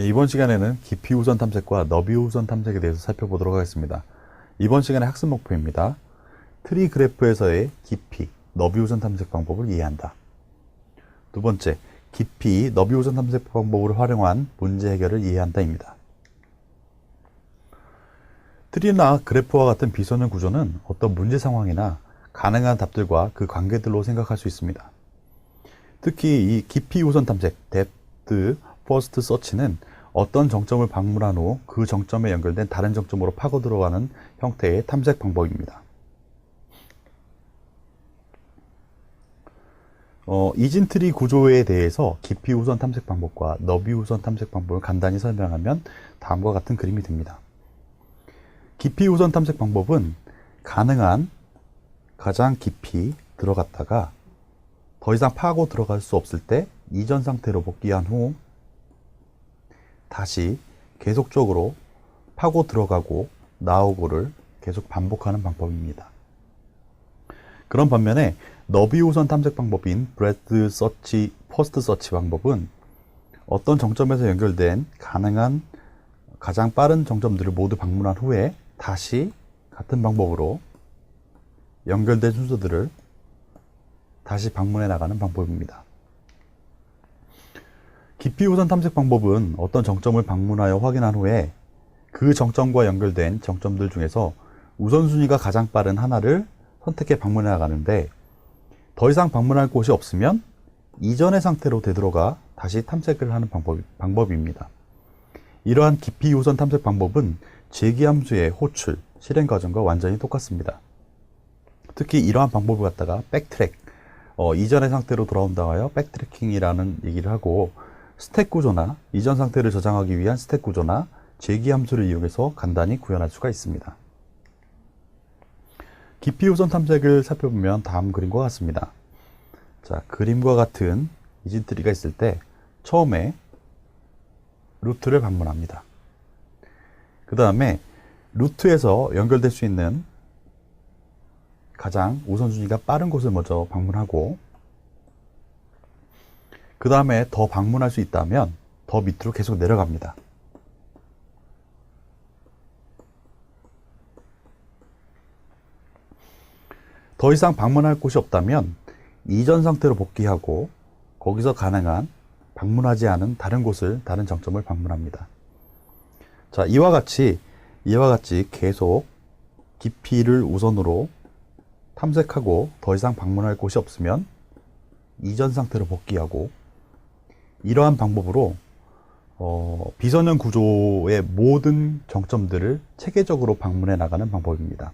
네, 이번 시간에는 깊이 우선 탐색과 너비 우선 탐색에 대해서 살펴보도록 하겠습니다. 이번 시간의 학습 목표입니다. 트리 그래프에서의 깊이, 너비 우선 탐색 방법을 이해한다. 두 번째, 깊이, 너비 우선 탐색 방법을 활용한 문제 해결을 이해한다입니다. 트리나 그래프와 같은 비선형 구조는 어떤 문제 상황이나 가능한 답들과 그 관계들로 생각할 수 있습니다. 특히 이 깊이 우선 탐색, depth first search는 어떤 정점을 방문한 후 그 정점에 연결된 다른 정점으로 파고 들어가는 형태의 탐색 방법입니다. 어, 이진트리 구조에 대해서 깊이 우선 탐색 방법과 너비 우선 탐색 방법을 간단히 설명하면 다음과 같은 그림이 됩니다. 깊이 우선 탐색 방법은 가능한 가장 깊이 들어갔다가 더 이상 파고 들어갈 수 없을 때 이전 상태로 복귀한 후 다시 계속적으로 파고 들어가고 나오고를 계속 반복하는 방법입니다. 그런 반면에 너비 우선 탐색 방법인 브레드 서치, 퍼스트 서치 방법은 어떤 정점에서 연결된 가능한 가장 빠른 정점들을 모두 방문한 후에 다시 같은 방법으로 연결된 순서들을 다시 방문해 나가는 방법입니다. 깊이 우선 탐색 방법은 어떤 정점을 방문하여 확인한 후에 그 정점과 연결된 정점들 중에서 우선순위가 가장 빠른 하나를 선택해 방문해 나가는데 더 이상 방문할 곳이 없으면 이전의 상태로 되돌아가 다시 탐색을 하는 방법, 방법입니다. 이러한 깊이 우선 탐색 방법은 제기함수의 호출, 실행 과정과 완전히 똑같습니다. 특히 이러한 방법을 갖다가 백트랙, 어, 이전의 상태로 돌아온다 하여 백트래킹이라는 얘기를 하고 스택 구조나 이전 상태를 저장하기 위한 스택 구조나 제기 함수를 이용해서 간단히 구현할 수가 있습니다. 깊이 우선 탐색을 살펴보면 다음 그림과 같습니다. 자, 그림과 같은 이진트리가 있을 때 처음에 루트를 방문합니다. 그 다음에 루트에서 연결될 수 있는 가장 우선순위가 빠른 곳을 먼저 방문하고 그 다음에 더 방문할 수 있다면 더 밑으로 계속 내려갑니다. 더 이상 방문할 곳이 없다면 이전 상태로 복귀하고 거기서 가능한 방문하지 않은 다른 곳을 다른 정점을 방문합니다. 자, 이와 같이 이와 같이 계속 깊이를 우선으로 탐색하고 더 이상 방문할 곳이 없으면 이전 상태로 복귀하고 이러한 방법으로 어, 비선형 구조의 모든 정점들을 체계적으로 방문해 나가는 방법입니다.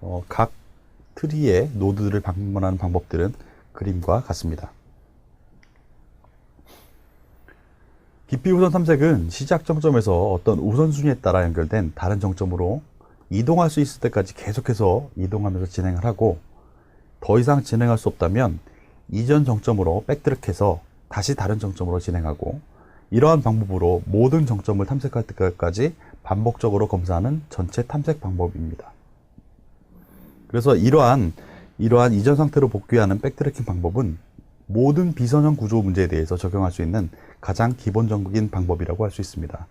어, 각 트리의 노드를 방문하는 방법들은 그림과 같습니다. 깊이 우선 탐색은 시작 정점에서 어떤 우선순위에 따라 연결된 다른 정점으로 이동할 수 있을 때까지 계속해서 이동하면서 진행을 하고 더 이상 진행할 수 없다면 이전 정점으로 백트랙해서 다시 다른 정점으로 진행하고 이러한 방법으로 모든 정점을 탐색할 때까지 반복적으로 검사하는 전체 탐색 방법입니다. 그래서 이러한 이러한 이전 상태로 복귀하는 백트래킹 방법은 모든 비선형 구조 문제에 대해서 적용할 수 있는 가장 기본적인 방법이라고 할 수 있습니다.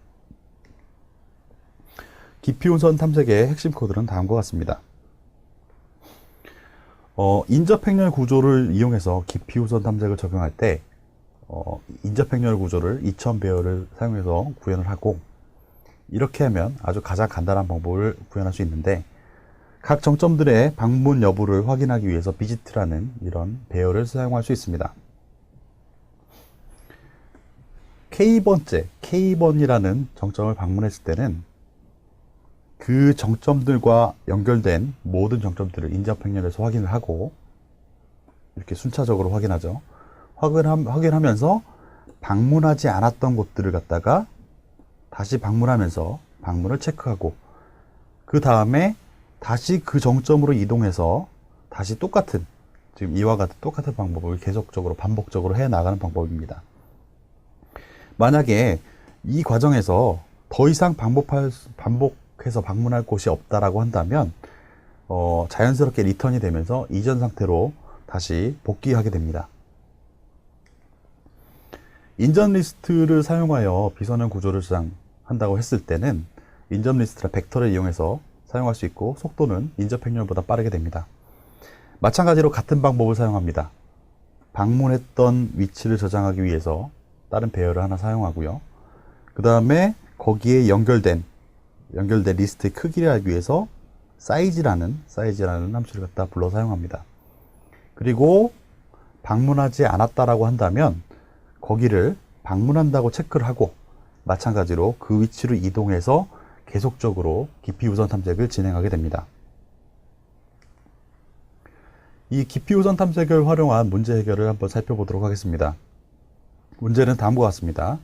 깊이 우선 탐색의 핵심 코드는 다음과 같습니다. 어, 인접 행렬 구조를 이용해서 깊이 우선 탐색을 적용할 때 어, 인접 행렬 구조를 2000 배열을 사용해서 구현을 하고 이렇게 하면 아주 가장 간단한 방법을 구현할 수 있는데 각 정점들의 방문 여부를 확인하기 위해서 비지트라는 이런 배열을 사용할 수 있습니다. K번째, K번이라는 정점을 방문했을 때는 그 정점들과 연결된 모든 정점들을 인접행렬에서 확인을 하고 이렇게 순차적으로 확인하죠. 확인함, 확인하 면서 방문하지 않았던 곳들을 갖다가 다시 방문하면서 방문을 체크하고 그 다음에 다시 그 정점으로 이동해서 다시 똑같은 지금 이와 같은 똑같은 방법을 계속적으로 반복적으로 해 나가는 방법입니다. 만약에 이 과정에서 더 이상 반복할 반복 해서 방문할 곳이 없다라고 한다면 어, 자연스럽게 리턴이 되면서 이전 상태로 다시 복귀하게 됩니다. 인접 리스트를 사용하여 비선형 구조를 저장한다고 했을 때는 인접 리스트라 벡터를 이용해서 사용할 수 있고 속도는 인접 행렬보다 빠르게 됩니다. 마찬가지로 같은 방법을 사용합니다. 방문했던 위치를 저장하기 위해서 다른 배열을 하나 사용하고요. 그 다음에 거기에 연결된 연결된 리스트의 크기를 알기 위해서 사이즈라는 사이즈라는 함수를 갖다 불러 사용합니다. 그리고 방문하지 않았다라고 한다면 거기를 방문한다고 체크를 하고 마찬가지로 그 위치로 이동해서 계속적으로 깊이 우선 탐색을 진행하게 됩니다. 이 깊이 우선 탐색을 활용한 문제 해결을 한번 살펴보도록 하겠습니다. 문제는 다음과 같습니다.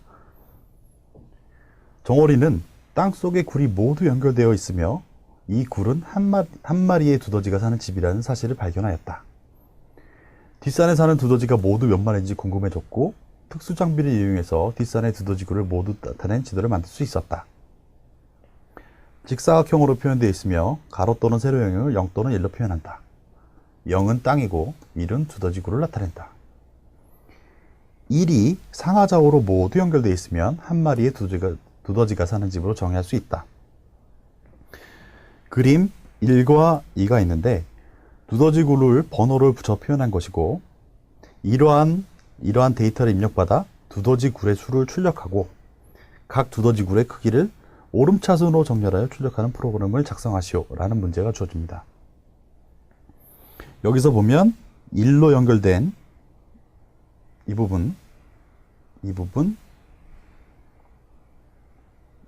정어리는 땅 속에 굴이 모두 연결되어 있으며 이 굴은 한, 마, 한 마리의 두더지가 사는 집이라는 사실을 발견하였다. 뒷산에 사는 두더지가 모두 몇 마리인지 궁금해졌고 특수 장비를 이용해서 뒷산의 두더지 굴을 모두 나타낸 지도를 만들 수 있었다. 직사각형으로 표현되어 있으며 가로 또는 세로형을 0 또는 1로 표현한다. 0은 땅이고 1은 두더지 굴을 나타낸다. 1이 상하좌우로 모두 연결되어 있으면 한 마리의 두더지가, 두더지가 사는 집으로 정의할 수 있다. 그림 1과 2가 있는데 두더지 굴을 번호를 붙여 표현한 것이고 이러한 이러한 데이터를 입력받아 두더지 굴의 수를 출력하고 각 두더지 굴의 크기를 오름차순으로 정렬하여 출력하는 프로그램을 작성하시오 라는 문제가 주어집니다. 여기서 보면 1로 연결된 이 부분, 이 부분,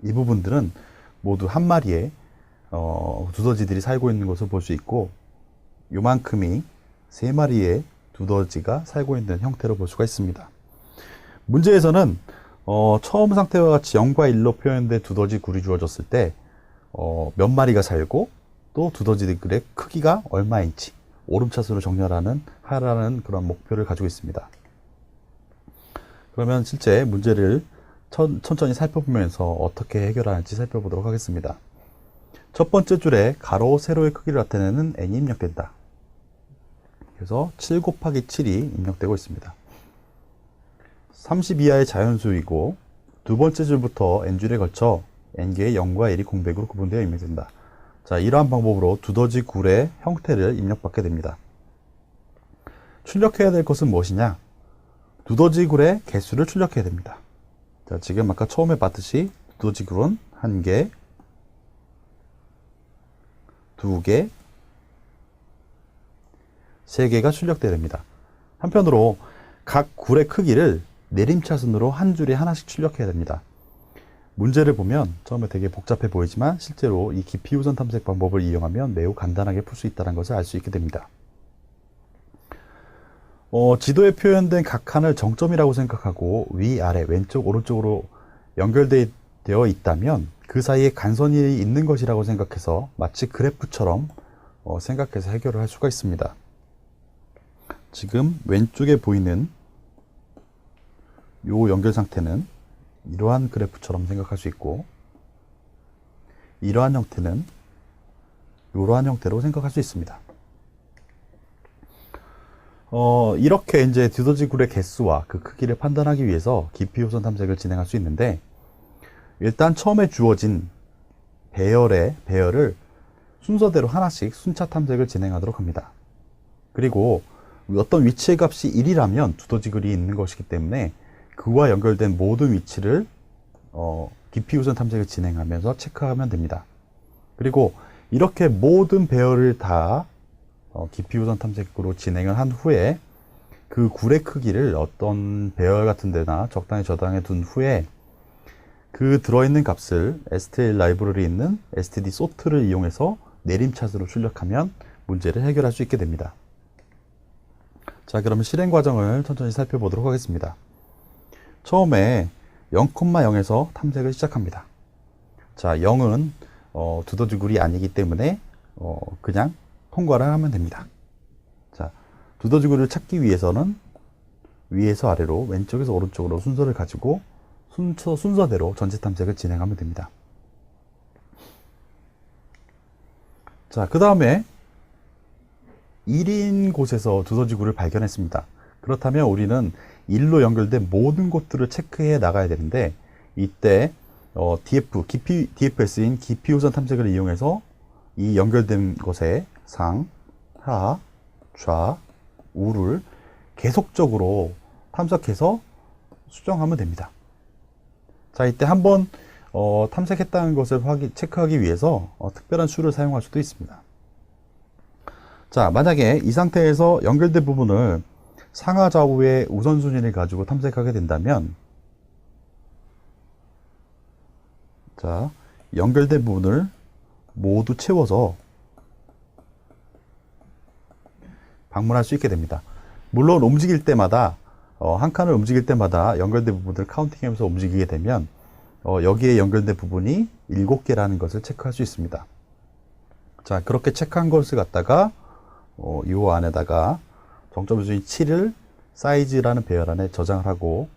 이 부분들은 모두 한 마리의 어, 두더지들이 살고 있는 것을 볼 수 있고 요만큼이 세 마리의 두더지가 살고 있는 형태로 볼 수가 있습니다. 문제에서는 어, 처음 상태와 같이 0과 1로 표현된 두더지 굴이 주어졌을 때 어, 몇 마리가 살고 또 두더지들의 크기가 얼마인지 오름차순으로 정렬하는 하라는 그런 목표를 가지고 있습니다. 그러면 실제 문제를 천, 천히 살펴보면서 어떻게 해결하는지 살펴보도록 하겠습니다. 첫 번째 줄에 가로, 세로의 크기를 나타내는 n이 입력된다. 그래서 7 곱하기 7이 입력되고 있습니다. 30 이하의 자연수이고 두 번째 줄부터 n줄에 걸쳐 n개의 0과 1이 공백으로 구분되어 입력된다. 자, 이러한 방법으로 두더지 굴의 형태를 입력받게 됩니다. 출력해야 될 것은 무엇이냐? 두더지 굴의 개수를 출력해야 됩니다. 자, 지금 아까 처음에 봤듯이 두더지 굴은 한 개, 두 개, 세 개가 출력되어야 됩니다. 한편으로 각 굴의 크기를 내림차순으로 한 줄에 하나씩 출력해야 됩니다. 문제를 보면 처음에 되게 복잡해 보이지만 실제로 이 깊이 우선 탐색 방법을 이용하면 매우 간단하게 풀 수 있다는 것을 알 수 있게 됩니다. 어, 지도에 표현된 각 칸을 정점이라고 생각하고 위, 아래, 왼쪽, 오른쪽으로 연결되어 있다면 그 사이에 간선이 있는 것이라고 생각해서 마치 그래프처럼 어, 생각해서 해결을 할 수가 있습니다. 지금 왼쪽에 보이는 요 연결 상태는 이러한 그래프처럼 생각할 수 있고 이러한 형태는 이러한 형태로 생각할 수 있습니다. 어, 이렇게 이제 두더지굴의 개수와 그 크기를 판단하기 위해서 깊이 호선 탐색을 진행할 수 있는데 일단 처음에 주어진 배열의 배열을 순서대로 하나씩 순차 탐색을 진행하도록 합니다. 그리고 어떤 위치의 값이 1이라면 두더지글이 있는 것이기 때문에 그와 연결된 모든 위치를 어, 깊이 우선 탐색을 진행하면서 체크하면 됩니다. 그리고 이렇게 모든 배열을 다 어, 깊이 우선 탐색으로 진행을 한 후에 그 굴의 크기를 어떤 배열 같은 데나 적당히 저장해 둔 후에 그 들어있는 값을 STL 라이브러리에 있는 std 소트를 이용해서 내림차트로 출력하면 문제를 해결할 수 있게 됩니다. 자, 그러면 실행 과정을 천천히 살펴보도록 하겠습니다. 처음에 0,0에서 탐색을 시작합니다. 자, 0은 어, 두더지굴이 아니기 때문에 어, 그냥 통과를 하면 됩니다. 자, 두더지굴을 찾기 위해서는 위에서 아래로 왼쪽에서 오른쪽으로 순서를 가지고 순서, 순서대로 전체 탐색을 진행하면 됩니다. 자, 그 다음에 1인 곳에서 두더지굴을 발견했습니다. 그렇다면 우리는 일로 연결된 모든 곳들을 체크해 나가야 되는데 이때 어, DF, DFS인 깊이 우선 탐색을 이용해서 이 연결된 곳에 상, 하, 좌, 우를 계속적으로 탐색해서 수정하면 됩니다. 자, 이때 한번 어, 탐색했다는 것을 확인, 체크하기 위해서 어, 특별한 수를 사용할 수도 있습니다. 자, 만약에 이 상태에서 연결된 부분을 상하 좌우의 우선순위를 가지고 탐색하게 된다면 자, 연결된 부분을 모두 채워서 방문할 수 있게 됩니다. 물론 움직일 때마다 어, 한 칸을 움직일 때마다 연결된 부분을 카운팅하면서 움직이게 되면 어, 여기에 연결된 부분이 7개라는 것을 체크할 수 있습니다. 자, 그렇게 체크한 것을 갖다가 어, 이 안에다가 정점 수인 7을 사이즈라는 배열 안에 저장을 하고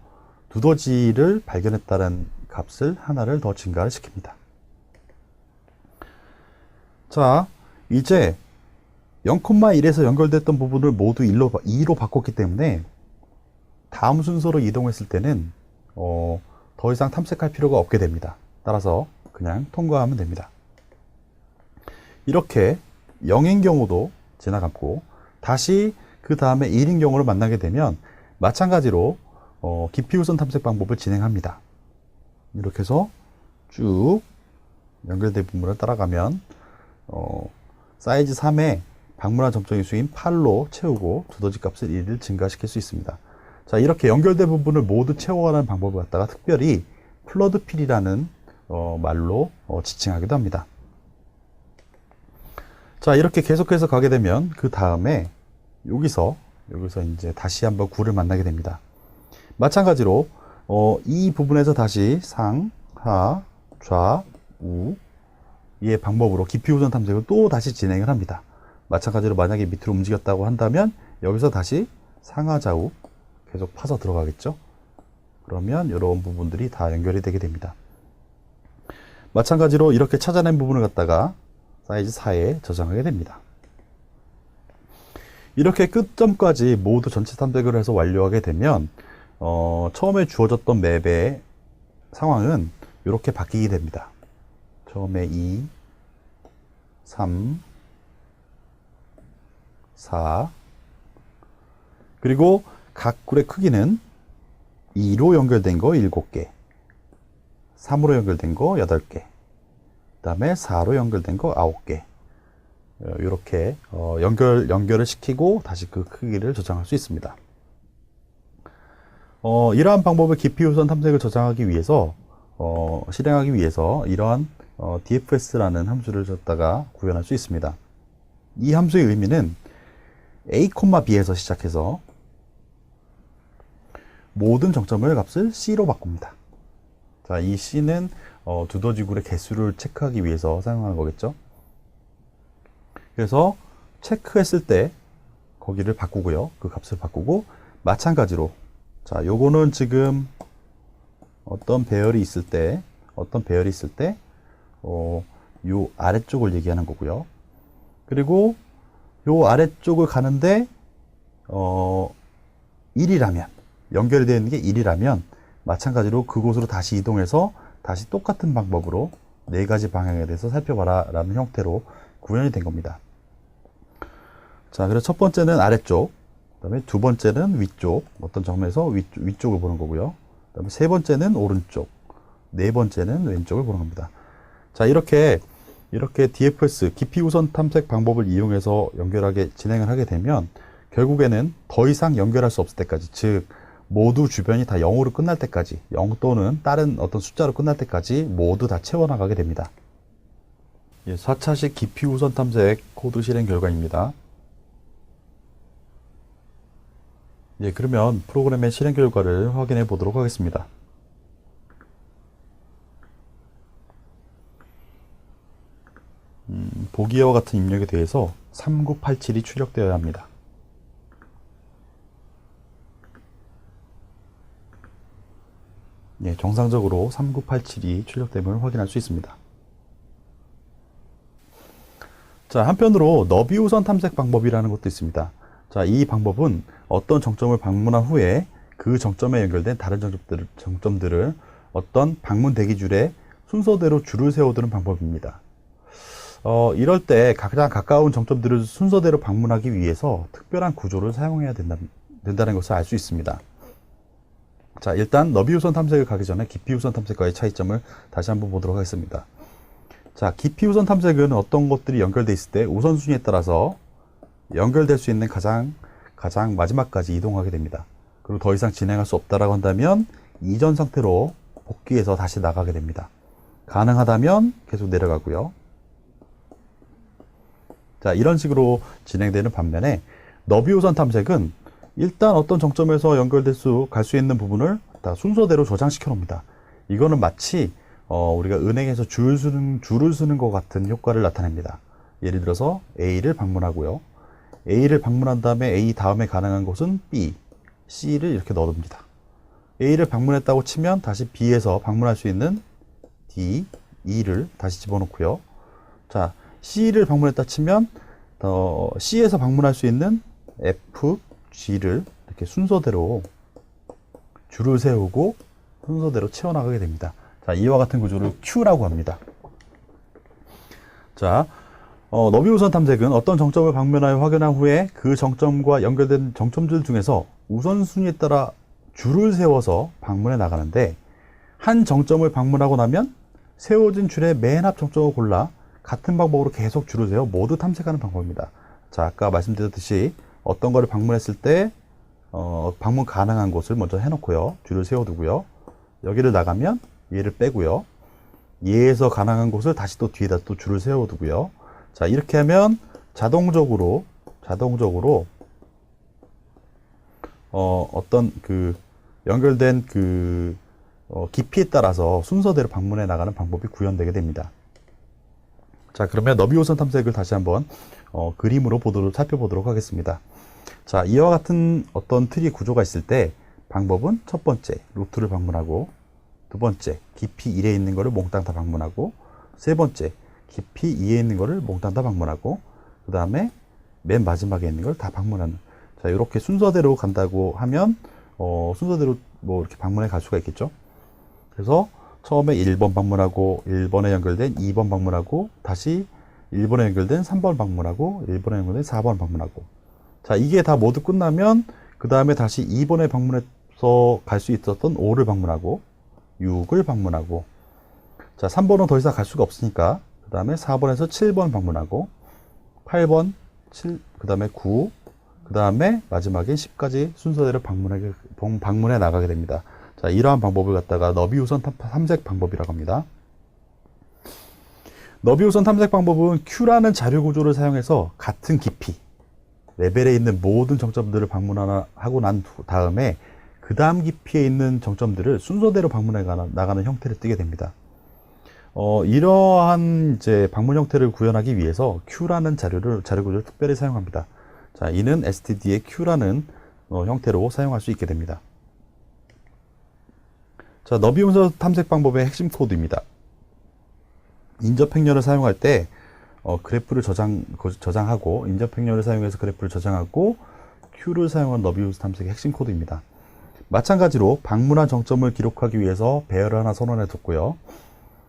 두더지를 발견했다는 값을 하나를 더 증가를 시킵니다. 자, 이제 0,1에서 연결됐던 부분을 모두 1로, 2로 바꿨기 때문에 다음 순서로 이동했을 때는 어, 더 이상 탐색할 필요가 없게 됩니다. 따라서 그냥 통과하면 됩니다. 이렇게 0인 경우도 지나갔고 다시 그 다음에 1인 경우를 만나게 되면 마찬가지로 어, 깊이 우선 탐색 방법을 진행합니다. 이렇게 해서 쭉 연결된 부분을 따라가면 어, 사이즈 3에 방문한 점정의 수인 8로 채우고 두더지 값을 1을 증가시킬 수 있습니다. 자 이렇게 연결된 부분을 모두 채워가는 방법을 갖다가 특별히 플러드 필이라는 어, 말로 어, 지칭하기도 합니다. 자 이렇게 계속해서 가게 되면 그 다음에 여기서 여기서 이제 다시 한번 구를 만나게 됩니다. 마찬가지로 어, 이 부분에서 다시 상, 하, 좌, 우, 의 방법으로 깊이 우선 탐색을 또 다시 진행을 합니다. 마찬가지로 만약에 밑으로 움직였다고 한다면 여기서 다시 상하 좌우 계속 파서 들어가겠죠. 그러면 이런 부분들이 다 연결이 되게 됩니다. 마찬가지로 이렇게 찾아낸 부분을 갖다가 사이즈 4에 저장하게 됩니다. 이렇게 끝점까지 모두 전체 탐색을 해서 완료하게 되면 어, 처음에 주어졌던 맵의 상황은 이렇게 바뀌게 됩니다. 처음에 2, 3, 4 그리고 각 굴의 크기는 2로 연결된 거 7개 3으로 연결된 거 8개 그 다음에 4로 연결된 거 9개 이렇게 어, 연결, 연결을 시키고 다시 그 크기를 저장할 수 있습니다. 어, 이러한 방법을 깊이 우선 탐색을 저장하기 위해서 어, 실행하기 위해서 이러한 어, dfs라는 함수를 줬다가 구현할 수 있습니다. 이 함수의 의미는 a, b에서 시작해서 모든 정점을 값을 c로 바꿉니다. 자, 이 c는 어, 두더지굴의 개수를 체크하기 위해서 사용하는 거겠죠. 그래서 체크했을 때 거기를 바꾸고요. 그 값을 바꾸고 마찬가지로 자, 요거는 지금 어떤 배열이 있을 때 어떤 배열이 있을 때 어, 요 아래쪽을 얘기하는 거고요. 그리고 요 아래쪽을 가는데 어 1이라면 연결이 되어 있는 게 1이라면 마찬가지로 그곳으로 다시 이동해서 다시 똑같은 방법으로 네 가지 방향에 대해서 살펴봐라 라는 형태로 구현이 된 겁니다. 자, 그래서 첫 번째는 아래쪽, 그 다음에 두 번째는 위쪽, 어떤 점에서 위쪽, 위쪽을 보는 거고요. 그 다음에 세 번째는 오른쪽, 네 번째는 왼쪽을 보는 겁니다. 자, 이렇게, 이렇게 DFS, 깊이 우선 탐색 방법을 이용해서 연결하게, 진행을 하게 되면 결국에는 더 이상 연결할 수 없을 때까지, 즉, 모두 주변이 다 0으로 끝날 때까지, 0 또는 다른 어떤 숫자로 끝날 때까지 모두 다 채워나가게 됩니다. 예, 4차식 깊이 우선 탐색 코드 실행 결과입니다. 예, 그러면 프로그램의 실행 결과를 확인해 보도록 하겠습니다. 음, 보기와 같은 입력에 대해서 3987이 출력되어야 합니다. 예, 정상적으로 3987이 출력됨을 확인할 수 있습니다. 자, 한편으로 너비 우선 탐색 방법이라는 것도 있습니다. 자, 자, 이 방법은 어떤 정점을 방문한 후에 그 정점에 연결된 다른 정점들을, 정점들을 어떤 방문 대기 줄에 순서대로 줄을 세워두는 방법입니다. 어, 이럴 때 가장 가까운 정점들을 순서대로 방문하기 위해서 특별한 구조를 사용해야 된다, 된다는 것을 알 수 있습니다. 자, 일단 너비 우선 탐색을 가기 전에 깊이 우선 탐색과의 차이점을 다시 한번 보도록 하겠습니다. 자, 깊이 우선 탐색은 어떤 것들이 연결돼 있을 때 우선순위에 따라서 연결될 수 있는 가장 가장 마지막까지 이동하게 됩니다. 그리고 더 이상 진행할 수 없다라고 한다면 이전 상태로 복귀해서 다시 나가게 됩니다. 가능하다면 계속 내려가고요. 자, 이런 식으로 진행되는 반면에 너비우선 탐색은 일단 어떤 정점에서 연결될 수, 갈 수 있는 부분을 다 순서대로 저장시켜 놓습니다. 이거는 마치, 어, 우리가 은행에서 줄 쓰는, 줄을 쓰는 것 같은 효과를 나타냅니다. 예를 들어서 A를 방문하고요. A를 방문한 다음에 A 다음에 가능한 곳은 B, C를 이렇게 넣어둡니다. A를 방문했다고 치면 다시 B에서 방문할 수 있는 D, E를 다시 집어넣고요. 자, C를 방문했다 치면 어, C에서 방문할 수 있는 F, G를 이렇게 순서대로 줄을 세우고 순서대로 채워나가게 됩니다. 자, 이와 같은 구조를 Q라고 합니다. 자, 어, 너비우선 탐색은 어떤 정점을 방문하여 확인한 후에 그 정점과 연결된 정점들 중에서 우선순위에 따라 줄을 세워서 방문해 나가는데 한 정점을 방문하고 나면 세워진 줄의 맨 앞 정점을 골라 같은 방법으로 계속 줄을 세워 모두 탐색하는 방법입니다. 자, 아까 말씀드렸듯이 어떤 거를 방문했을 때 어, 방문 가능한 곳을 먼저 해놓고요. 줄을 세워두고요. 여기를 나가면 얘를 빼고요. 얘에서 가능한 곳을 다시 또 뒤에다 또 줄을 세워두고요. 자, 이렇게 하면 자동적으로, 자동적으로, 어, 어떤 그 연결된 그 어, 깊이에 따라서 순서대로 방문해 나가는 방법이 구현되게 됩니다. 자, 그러면 너비우선 탐색을 다시 한번 어, 그림으로 보도록, 살펴보도록 하겠습니다. 자, 이와 같은 어떤 트리 구조가 있을 때 방법은 첫 번째, 루트를 방문하고 두 번째, 깊이 1에 있는 거를 몽땅 다 방문하고 세 번째, 깊이 2에 있는 거를 몽땅 다 방문하고 그 다음에 맨 마지막에 있는 걸 다 방문하는 자, 이렇게 순서대로 간다고 하면 어, 순서대로 뭐 이렇게 방문해 갈 수가 있겠죠. 그래서 처음에 1번 방문하고 1번에 연결된 2번 방문하고 다시 1번에 연결된 3번 방문하고 1번에 연결된 4번 방문하고 자 이게 다 모두 끝나면 그 다음에 다시 2번에 방문해서 갈 수 있었던 5를 방문하고 6을 방문하고 자 3번은 더 이상 갈 수가 없으니까 그 다음에 4번에서 7번 방문하고 8번 7, 그 다음에 9, 그 다음에 마지막에 10까지 순서대로 방문하게, 방문해 나가게 됩니다. 자, 이러한 방법을 갖다가 너비우선 탐색 방법이라고 합니다. 너비우선 탐색 방법은 Q라는 자료 구조를 사용해서 같은 깊이, 레벨에 있는 모든 정점들을 방문하고 난 다음에 그 다음 깊이에 있는 정점들을 순서대로 방문해 나가는 형태를 띠게 됩니다. 어, 이러한 이제 방문 형태를 구현하기 위해서 Q라는 자료를, 자료 구조를 특별히 사용합니다. 자, 이는 std의 Q라는 어, 형태로 사용할 수 있게 됩니다. 자, 너비운서 탐색 방법의 핵심 코드입니다. 인접 행렬을 사용할 때 어, 그래프를 저장, 저장하고 인접 행렬을 사용해서 그래프를 저장하고 Q를 사용한 너비운서 탐색의 핵심 코드입니다. 마찬가지로 방문한 정점을 기록하기 위해서 배열을 하나 선언해 뒀고요.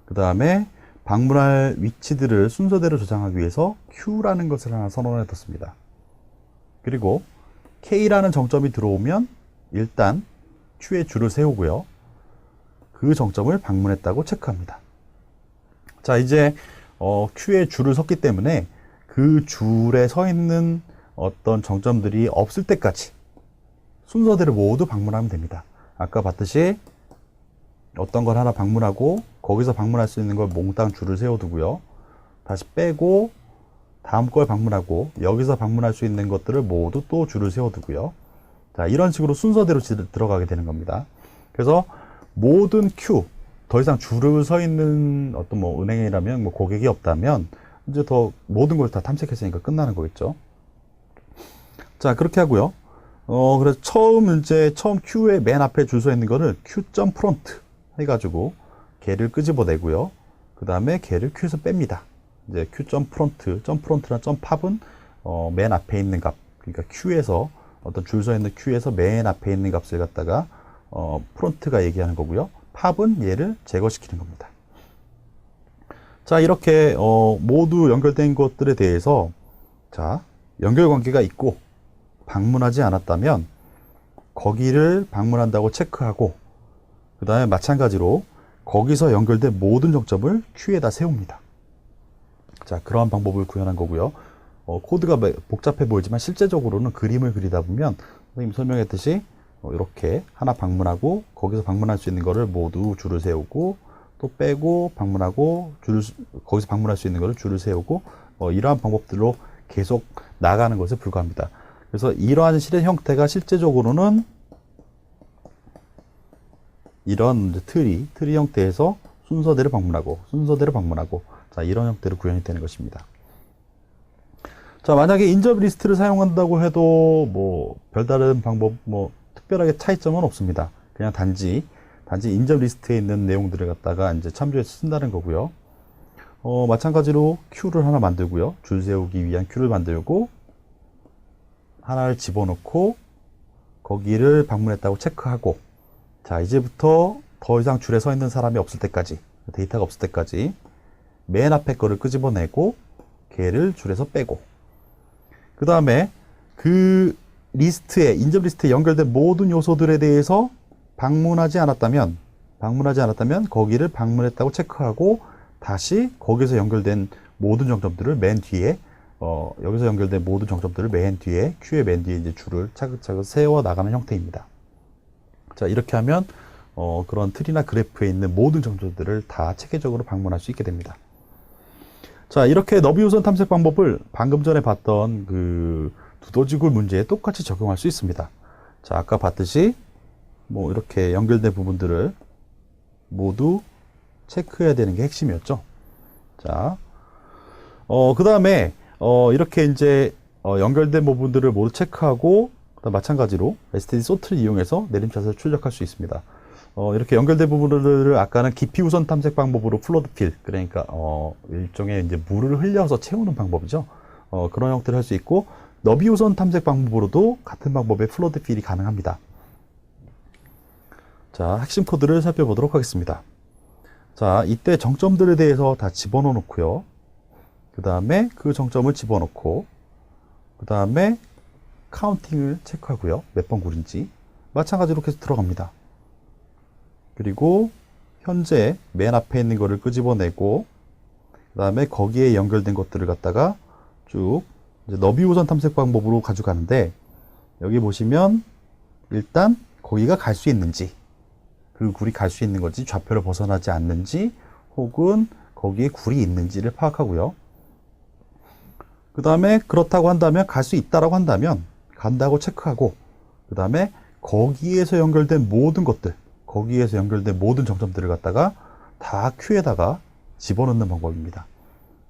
그 다음에 방문할 위치들을 순서대로 저장하기 위해서 Q라는 것을 하나 선언해 뒀습니다. 그리고 K라는 정점이 들어오면 일단 Q의 줄을 세우고요. 그 정점을 방문했다고 체크합니다. 자, 이제 어, Q의 줄을 섰기 때문에 그 줄에 서 있는 어떤 정점들이 없을 때까지 순서대로 모두 방문하면 됩니다. 아까 봤듯이 어떤 걸 하나 방문하고 거기서 방문할 수 있는 걸 몽땅 줄을 세워두고요. 다시 빼고 다음 걸 방문하고 여기서 방문할 수 있는 것들을 모두 또 줄을 세워두고요. 자, 이런 식으로 순서대로 들어가게 되는 겁니다. 그래서 모든 Q, 더 이상 줄을 서 있는 어떤 뭐 은행이라면 뭐 고객이 없다면 이제 더 모든 걸 다 탐색했으니까 끝나는 거겠죠. 자, 그렇게 하고요. 어, 그래서 처음 이제 처음 Q의 맨 앞에 줄 서 있는 거를 Q.프론트 프론트 해가지고 개를 끄집어내고요. 그 다음에 개를 Q에서 뺍니다. 이제 Q.프론트, 점 프론트, 점프론트나 점팝은 어, 맨 앞에 있는 값, 그러니까 Q에서 어떤 줄 서 있는 Q에서 맨 앞에 있는 값을 갖다가 어, 프론트가 얘기하는 거고요. 팝은 얘를 제거시키는 겁니다. 자, 이렇게 어, 모두 연결된 것들에 대해서 자, 연결 관계가 있고 방문하지 않았다면 거기를 방문한다고 체크하고 그 다음에 마찬가지로 거기서 연결된 모든 정점을 Q에다 세웁니다. 자, 그러한 방법을 구현한 거고요. 어, 코드가 매- 복잡해 보이지만 실제적으로는 그림을 그리다 보면 선생님 설명했듯이 어, 이렇게 하나 방문하고 거기서 방문할 수 있는 거를 모두 줄을 세우고 또 빼고 방문하고 줄을 수- 거기서 방문할 수 있는 거를 줄을 세우고 어, 이러한 방법들로 계속 나가는 것에 불과합니다. 그래서 이러한 실의 형태가 실제적으로는 이런 트리, 트리 형태에서 순서대로 방문하고 순서대로 방문하고 자 이런 형태로 구현이 되는 것입니다. 자 만약에 인접 리스트를 사용한다고 해도 뭐 별다른 방법 뭐 특별하게 차이점은 없습니다. 그냥 단지 단지 인접 리스트에 있는 내용들을 갖다가 이제 참조해서 쓴다는 거고요. 어, 마찬가지로 큐를 하나 만들고요. 줄 세우기 위한 큐를 만들고 하나를 집어넣고 거기를 방문했다고 체크하고 자 이제부터 더 이상 줄에 서 있는 사람이 없을 때까지 데이터가 없을 때까지 맨 앞에 거를 끄집어내고 걔를 줄에서 빼고 그 다음에 그 리스트에 인접 리스트에 연결된 모든 요소들에 대해서 방문하지 않았다면 방문하지 않았다면 거기를 방문했다고 체크하고 다시 거기서 연결된 모든 정점들을 맨 뒤에 어, 여기서 연결된 모든 정점들을 맨 뒤에 큐의 맨 뒤에 이제 줄을 차근차근 세워 나가는 형태입니다. 자 이렇게 하면 어, 그런 틀이나 그래프에 있는 모든 정점들을 다 체계적으로 방문할 수 있게 됩니다. 자 이렇게 너비우선 탐색 방법을 방금 전에 봤던 그 두더지굴 문제에 똑같이 적용할 수 있습니다. 자 아까 봤듯이 뭐 이렇게 연결된 부분들을 모두 체크해야 되는 게 핵심이었죠. 자, 어, 그 다음에, 어, 이렇게 이제, 어, 연결된 부분들을 모두 체크하고, 그다음 마찬가지로 STD 소트를 이용해서 내림차트를 출력할 수 있습니다. 어, 이렇게 연결된 부분들을 아까는 깊이 우선 탐색 방법으로 플로드 필, 그러니까, 어, 일종의 이제 물을 흘려서 채우는 방법이죠. 어, 그런 형태를 할 수 있고, 너비 우선 탐색 방법으로도 같은 방법의 플로드 필이 가능합니다. 자, 핵심 코드를 살펴보도록 하겠습니다. 자, 이때 정점들에 대해서 다 집어넣어 놓고요. 그 다음에 그 정점을 집어넣고, 그 다음에 카운팅을 체크하고요. 몇 번 구린지. 마찬가지로 계속 들어갑니다. 그리고 현재 맨 앞에 있는 거를 끄집어내고, 그 다음에 거기에 연결된 것들을 갖다가 쭉 너비 우선 탐색 방법으로 가져가는데, 여기 보시면 일단 거기가 갈 수 있는지, 그 굴이 갈 수 있는 건지 좌표를 벗어나지 않는지 혹은 거기에 굴이 있는지를 파악하고요. 그 다음에 그렇다고 한다면 갈 수 있다라고 한다면 간다고 체크하고 그 다음에 거기에서 연결된 모든 것들 거기에서 연결된 모든 정점들을 갖다가 다 큐에다가 집어넣는 방법입니다.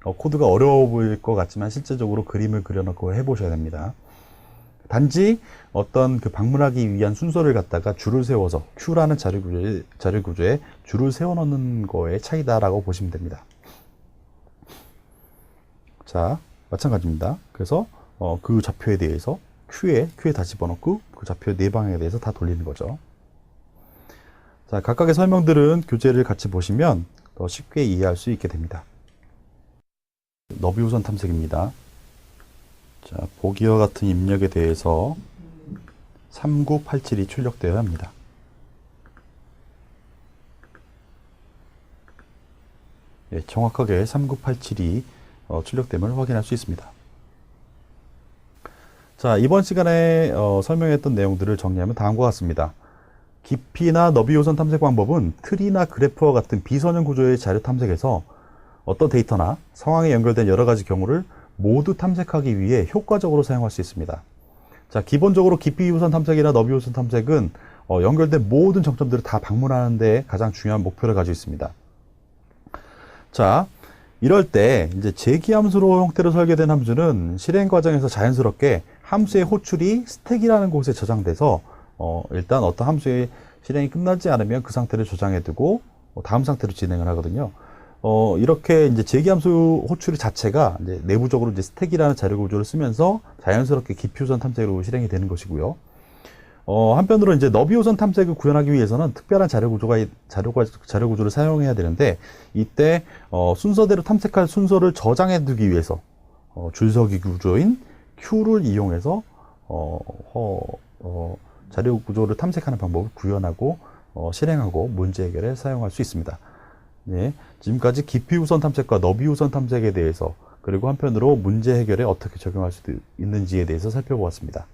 어, 코드가 어려워 보일 것 같지만 실제적으로 그림을 그려놓고 해보셔야 됩니다. 단지 어떤 그 방문하기 위한 순서를 갖다가 줄을 세워서 Q라는 자료 구조에, 자료 구조에 줄을 세워 넣는 거의 차이다라고 보시면 됩니다. 자, 마찬가지입니다. 그래서 어, 그 좌표에 대해서 Q에 Q에 다 집어넣고 그 좌표 네 방향에 대해서 다 돌리는 거죠. 자, 각각의 설명들은 교재를 같이 보시면 더 쉽게 이해할 수 있게 됩니다. 너비우선 탐색입니다. 자, 보기와 같은 입력에 대해서 3987이 출력되어야 합니다. 예, 정확하게 3987이 어, 출력됨을 확인할 수 있습니다. 자, 이번 시간에 어, 설명했던 내용들을 정리하면 다음과 같습니다. 깊이나 너비 요선 탐색 방법은 트리나 그래프와 같은 비선형 구조의 자료 탐색에서 어떤 데이터나 상황에 연결된 여러 가지 경우를 모두 탐색하기 위해 효과적으로 사용할 수 있습니다. 자, 기본적으로 깊이 우선 탐색이나 너비 우선 탐색은 어, 연결된 모든 정점들을 다 방문하는 데 가장 중요한 목표를 가지고 있습니다. 자, 이럴 때 이제 재기함수로 형태로 설계된 함수는 실행 과정에서 자연스럽게 함수의 호출이 스택이라는 곳에 저장돼서 어, 일단 어떤 함수의 실행이 끝나지 않으면 그 상태를 저장해 두고 어, 다음 상태로 진행을 하거든요. 어, 이렇게 이제 제기함수 호출이 자체가 이제 내부적으로 이제 스택이라는 자료 구조를 쓰면서 자연스럽게 우선 탐색으로 실행이 되는 것이고요. 어, 한편으로 이제 너비 우선 탐색을 구현하기 위해서는 특별한 자료 구조가 자료가 자료 구조를 사용해야 되는데 이때 어, 순서대로 탐색할 순서를 저장해 두기 위해서 어, 줄서기 구조인 Q를 이용해서 어, 허, 어, 자료 구조를 탐색하는 방법을 구현하고 어, 실행하고 문제 해결에 사용할 수 있습니다. 네, 지금까지 깊이 우선 탐색과 너비 우선 탐색에 대해서 그리고 한편으로 문제 해결에 어떻게 적용할 수 있는지에 대해서 살펴보았습니다.